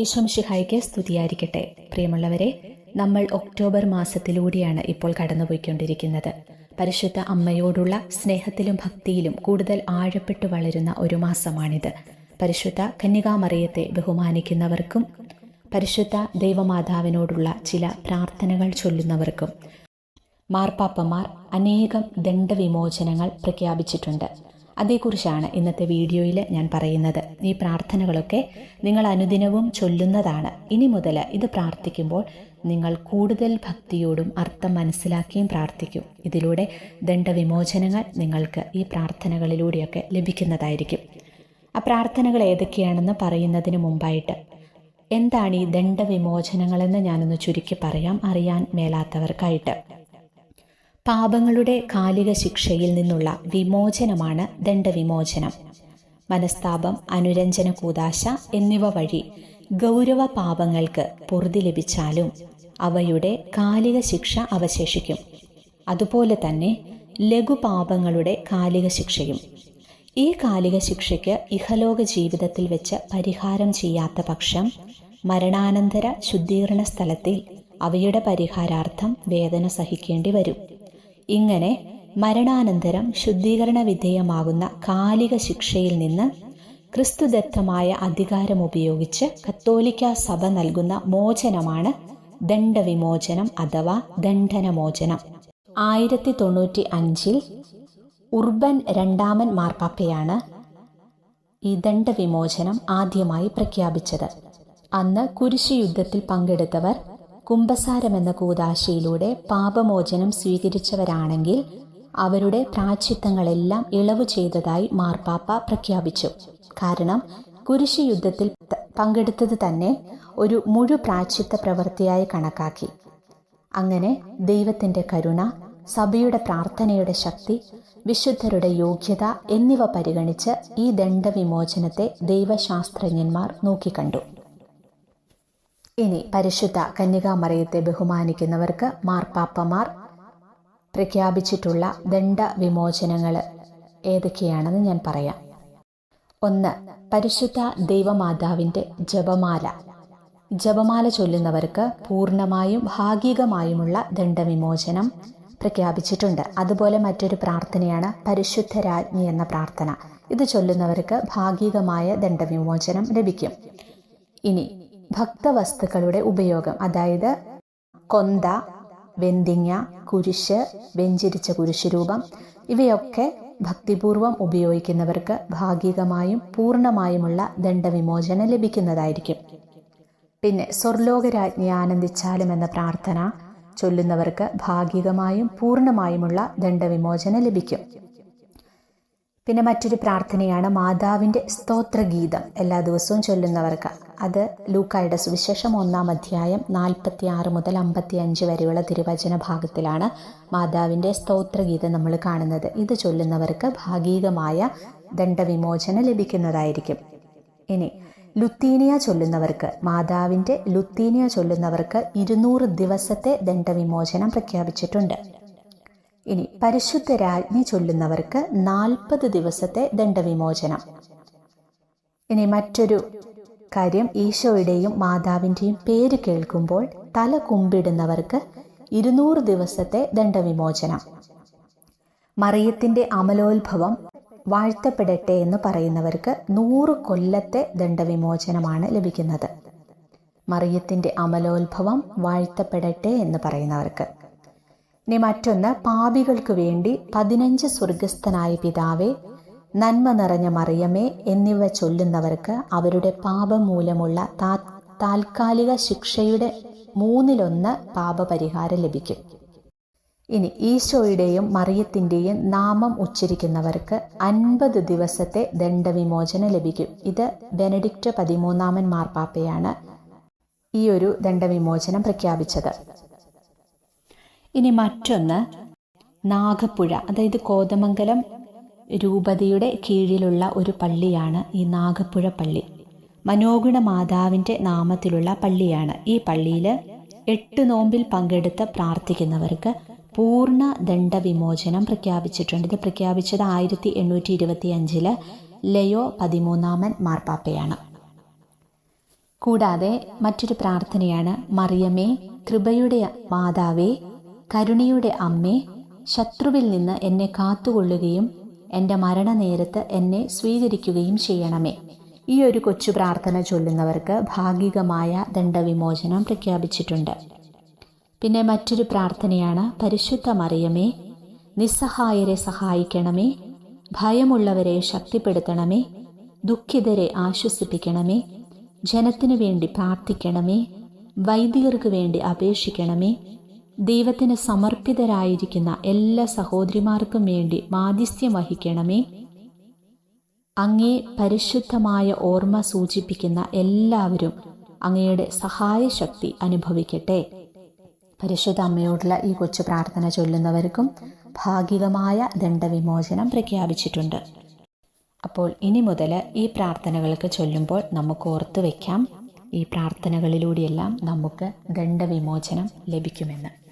ഈശ്വംഷിഹായിക്ക് സ്തുതിയായിരിക്കട്ടെ. പ്രിയമുള്ളവരെ നമ്മൾ ഒക്ടോബർ മാസത്തിലൂടെയാണ് ഇപ്പോൾ കടന്നുപോയിക്കൊണ്ടിരിക്കുന്നത്. പരിശുദ്ധ അമ്മയോടുള്ള സ്നേഹത്തിലും ഭക്തിയിലും കൂടുതൽ ആഴപ്പെട്ടു വളരുന്ന ഒരു മാസമാണിത്. പരിശുദ്ധ കന്യകാമറിയത്തെ ബഹുമാനിക്കുന്നവർക്കും പരിശുദ്ധ ദൈവമാതാവിനോടുള്ള ചില പ്രാർത്ഥനകൾ ചൊല്ലുന്നവർക്കും മാർപ്പാപ്പമാർ അനേകം ദണ്ഡവിമോചനങ്ങൾ പ്രഖ്യാപിച്ചിട്ടുണ്ട്. അതേക്കുറിച്ചാണ് ഇന്നത്തെ വീഡിയോയിൽ ഞാൻ പറയുന്നത്. ഈ പ്രാർത്ഥനകളൊക്കെ നിങ്ങൾ അനുദിനവും ചൊല്ലുന്നതാണ്. ഇനി മുതൽ ഇത് പ്രാർത്ഥിക്കുമ്പോൾ നിങ്ങൾ കൂടുതൽ ഭക്തിയോടും അർത്ഥം മനസ്സിലാക്കിയും പ്രാർത്ഥിക്കും. ഇതിലൂടെ ദണ്ഡവിമോചനങ്ങൾ നിങ്ങൾക്ക് ഈ പ്രാർത്ഥനകളിലൂടെയൊക്കെ ലഭിക്കുന്നതായിരിക്കും. ആ പ്രാർത്ഥനകൾ ഏതൊക്കെയാണെന്ന് പറയുന്നതിന് മുമ്പായിട്ട് എന്താണ് ഈ ദണ്ഡവിമോചനങ്ങളെന്ന് ഞാനൊന്ന് ചുരുക്കി പറയാം. അറിയാൻ മേലാത്തവർക്കായിട്ട്. പാപങ്ങളുടെ കാലിക ശിക്ഷയിൽ നിന്നുള്ള വിമോചനമാണ് ദണ്ഡവിമോചനം. മനസ്താപം അനുരഞ്ജന കൂതാശ എന്നിവ വഴി ഗൗരവ പാപങ്ങൾക്ക് പൊറുതി ലഭിച്ചാലും അവയുടെ കാലിക ശിക്ഷ അവശേഷിക്കും. അതുപോലെ തന്നെ ലഘുപാപങ്ങളുടെ കാലിക ശിക്ഷയും. ഈ കാലിക ശിക്ഷയ്ക്ക് ഇഹലോക ജീവിതത്തിൽ വെച്ച് പരിഹാരം ചെയ്യാത്ത പക്ഷം മരണാനന്തര ശുദ്ധീകരണ സ്ഥലത്തിൽ അവയുടെ പരിഹാരാർത്ഥം വേദന സഹിക്കേണ്ടി വരും. ഇങ്ങനെ മരണാനന്തരം ശുദ്ധീകരണ വിധേയമാകുന്ന കാലിക ശിക്ഷയിൽ നിന്ന് ക്രിസ്തുദത്തമായ അധികാരം ഉപയോഗിച്ച് കത്തോലിക്ക സഭ നൽകുന്ന മോചനമാണ് ദണ്ഡവിമോചനം അഥവാ ദണ്ഡനമോചനം. ആയിരത്തി തൊണ്ണൂറ്റി അഞ്ചിൽ ഉർബൻ രണ്ടാമൻ മാർപ്പാപ്പയാണ് ഈ ദണ്ഡവിമോചനം ആദ്യമായി പ്രഖ്യാപിച്ചത്. അന്ന് കുരിശു യുദ്ധത്തിൽ പങ്കെടുത്തവർ കുംഭസാരം എന്ന കൂതാശയിലൂടെ പാപമോചനം സ്വീകരിച്ചവരാണെങ്കിൽ അവരുടെ പ്രാചിത്തങ്ങളെല്ലാം ഇളവ് ചെയ്തതായി മാർപ്പാപ്പ പ്രഖ്യാപിച്ചു. കാരണം കുരിശു യുദ്ധത്തിൽ പങ്കെടുത്തത് തന്നെ ഒരു മുഴു പ്രാചിത്ത പ്രവൃത്തിയായി കണക്കാക്കി. അങ്ങനെ ദൈവത്തിന്റെ കരുണ സഭയുടെ പ്രാർത്ഥനയുടെ ശക്തി വിശുദ്ധരുടെ യോഗ്യത എന്നിവ പരിഗണിച്ച് ഈ ദണ്ഡവിമോചനത്തെ ദൈവശാസ്ത്രജ്ഞന്മാർ നോക്കിക്കണ്ടു. ഇനി പരിശുദ്ധ കന്യകാമറിയത്തെ ബഹുമാനിക്കുന്നവർക്ക് മാർപ്പാപ്പമാർ പ്രഖ്യാപിച്ചിട്ടുള്ള ദണ്ഡ വിമോചനങ്ങൾ ഏതൊക്കെയാണെന്ന് ഞാൻ പറയാം. ഒന്ന് പരിശുദ്ധ ദൈവമാതാവിന്റെ ജപമാല. ജപമാല ചൊല്ലുന്നവർക്ക് പൂർണമായും ഭാഗികമായുമുള്ള ദണ്ഡവിമോചനം പ്രഖ്യാപിച്ചിട്ടുണ്ട്. അതുപോലെ മറ്റൊരു പ്രാർത്ഥനയാണ് പരിശുദ്ധ രാജ്ഞി എന്ന പ്രാർത്ഥന. ഇത് ചൊല്ലുന്നവർക്ക് ഭാഗികമായ ദണ്ഡവിമോചനം ലഭിക്കും. ഇനി ഭക്തവസ്തുക്കളുടെ ഉപയോഗം. അതായത് കൊന്ത വെന്തിങ്ങ കുരിശ് വെഞ്ചിരിച്ച കുരിശ് രൂപം ഇവയൊക്കെ ഭക്തിപൂർവം ഉപയോഗിക്കുന്നവർക്ക് ഭാഗികമായും പൂർണമായുമുള്ള ദണ്ഡവിമോചനം ലഭിക്കുന്നതായിരിക്കും. പിന്നെ സ്വർലോകരാജ്ഞി ആനന്ദിച്ചാലും എന്ന പ്രാർത്ഥന ചൊല്ലുന്നവർക്ക് ഭാഗികമായും പൂർണമായുമുള്ള ദണ്ഡവിമോചനം ലഭിക്കും. പിന്നെ മറ്റൊരു പ്രാർത്ഥനയാണ് മാതാവിന്റെ സ്തോത്രഗീതം. എല്ലാ ദിവസവും ചൊല്ലുന്നവർക്ക്. അത് ലൂക്കായുടെ സുവിശേഷം ഒന്നാം അധ്യായം നാൽപ്പത്തി ആറ് മുതൽ അമ്പത്തി അഞ്ച് വരെയുള്ള തിരുവചന ഭാഗത്തിലാണ് മാതാവിന്റെ സ്തോത്രഗീതം നമ്മൾ കാണുന്നത്. ഇത് ചൊല്ലുന്നവർക്ക് ഭാഗികമായ ദണ്ഡവിമോചനം ലഭിക്കുന്നതായിരിക്കും. ഇനി ലുത്തീനിയ ചൊല്ലുന്നവർക്ക് മാതാവിന്റെ ലുത്തീനിയ ചൊല്ലുന്നവർക്ക് ഇരുന്നൂറ് ദിവസത്തെ ദണ്ഡവിമോചനം പ്രഖ്യാപിച്ചിട്ടുണ്ട്. ഇനി പരിശുദ്ധ രാജ്ഞി ചൊല്ലുന്നവർക്ക് നാൽപ്പത് ദിവസത്തെ ദണ്ഡവിമോചനം. ഇനി മറ്റൊരു കാര്യം ഈശോയുടെയും മാതാവിന്റെയും പേര് കേൾക്കുമ്പോൾ തല കുമ്പിടുന്നവർക്ക് ഇരുന്നൂറ് ദിവസത്തെ ദണ്ഡവിമോചനം. മറിയത്തിന്റെ അമലോത്ഭവം വാഴ്ത്തപ്പെടട്ടെ എന്ന് പറയുന്നവർക്ക് നൂറ് കൊല്ലത്തെ ദണ്ഡവിമോചനമാണ് ലഭിക്കുന്നത്. മറിയത്തിന്റെ അമലോത്ഭവം വാഴ്ത്തപ്പെടട്ടെ എന്ന് പറയുന്നവർക്ക്. ഇനി മറ്റൊന്ന് പാപികൾക്ക് വേണ്ടി പതിനഞ്ച് സ്വർഗസ്ഥനായ പിതാവേ നന്മ നിറഞ്ഞ മറിയമേ എന്നിവ ചൊല്ലുന്നവർക്ക് അവരുടെ പാപം മൂലമുള്ള താൽക്കാലിക ശിക്ഷയുടെ മൂന്നിലൊന്ന് പാപപരിഹാരം ലഭിക്കും. ഇനി ഈശോയുടെയും മറിയത്തിന്റെയും നാമം ഉച്ചരിക്കുന്നവർക്ക് അൻപത് ദിവസത്തെ ദണ്ഡവിമോചനം ലഭിക്കും. ഇത് ബെനഡിക്റ്റ് പതിമൂന്നാമൻ മാർപ്പാപ്പയാണ് ഈ ഒരു ദണ്ഡവിമോചനം പ്രഖ്യാപിച്ചത്. ഇനി മറ്റൊന്ന് നാഗപ്പുഴ. അതായത് കോതമംഗലം രൂപതയുടെ കീഴിലുള്ള ഒരു പള്ളിയാണ് ഈ നാഗപ്പുഴ പള്ളി. മനോഗുണ മാതാവിന്റെ നാമത്തിലുള്ള പള്ളിയാണ്. ഈ പള്ളിയിൽ എട്ട് നോമ്പിൽ പങ്കെടുത്ത് പ്രാർത്ഥിക്കുന്നവർക്ക് പൂർണ ദണ്ഡവിമോചനം പ്രഖ്യാപിച്ചിട്ടുണ്ട്. ഇത് പ്രഖ്യാപിച്ചത് ആയിരത്തി എണ്ണൂറ്റി ഇരുപത്തി അഞ്ചിൽ ലയോ പതിമൂന്നാമൻ മാർപ്പാപ്പയാണ്. കൂടാതെ മറ്റൊരു പ്രാർത്ഥനയാണ് മറിയമേ കൃപയുടെ മാതാവേ കരുണയുടെ അമ്മേ ശത്രുവിൽ നിന്ന് എന്നെ കാത്തുകൊള്ളുകയും എന്റെ മരണനേരത്ത് എന്നെ സ്വീകരിക്കുകയും ചെയ്യണമേ. ഈ ഒരു കൊച്ചു പ്രാർത്ഥന ചൊല്ലുന്നവർക്ക് ഭാഗികമായ ദണ്ഡവിമോചനം പ്രഖ്യാപിച്ചിട്ടുണ്ട്. പിന്നെ മറ്റൊരു പ്രാർത്ഥനയാണ് പരിശുദ്ധ മറിയമേ നിസ്സഹായരെ സഹായിക്കണമേ ഭയമുള്ളവരെ ശക്തിപ്പെടുത്തണമേ ദുഃഖിതരെ ആശ്വസിപ്പിക്കണമേ ജനത്തിനു വേണ്ടി പ്രാർത്ഥിക്കണമേ വൈദികർക്ക് വേണ്ടി അപേക്ഷിക്കണമേ ദൈവത്തിന് സമർപ്പിതരായിരിക്കുന്ന എല്ലാ സഹോദരിമാർക്കും വേണ്ടി മാധ്യസ്ഥ്യം വഹിക്കണമേ. അങ്ങേ പരിശുദ്ധമായ ഓർമ്മ സൂചിപ്പിക്കുന്ന എല്ലാവരും അങ്ങയുടെ സഹായശക്തി അനുഭവിക്കട്ടെ. പരിശുദ്ധ അമ്മയോടുള്ള ഈ കൊച്ചു പ്രാർത്ഥന ചൊല്ലുന്നവർക്കും ഭാഗികമായ ദണ്ഡവിമോചനം പ്രഖ്യാപിച്ചിട്ടുണ്ട്. അപ്പോൾ ഇനി മുതൽ ഈ പ്രാർത്ഥനകൾക്ക് ചൊല്ലുമ്പോൾ നമുക്ക് ഓർത്തു വയ്ക്കാം ഈ പ്രാർത്ഥനകളിലൂടെയെല്ലാം നമുക്ക് ദണ്ഡവിമോചനം ലഭിക്കുമെന്ന്.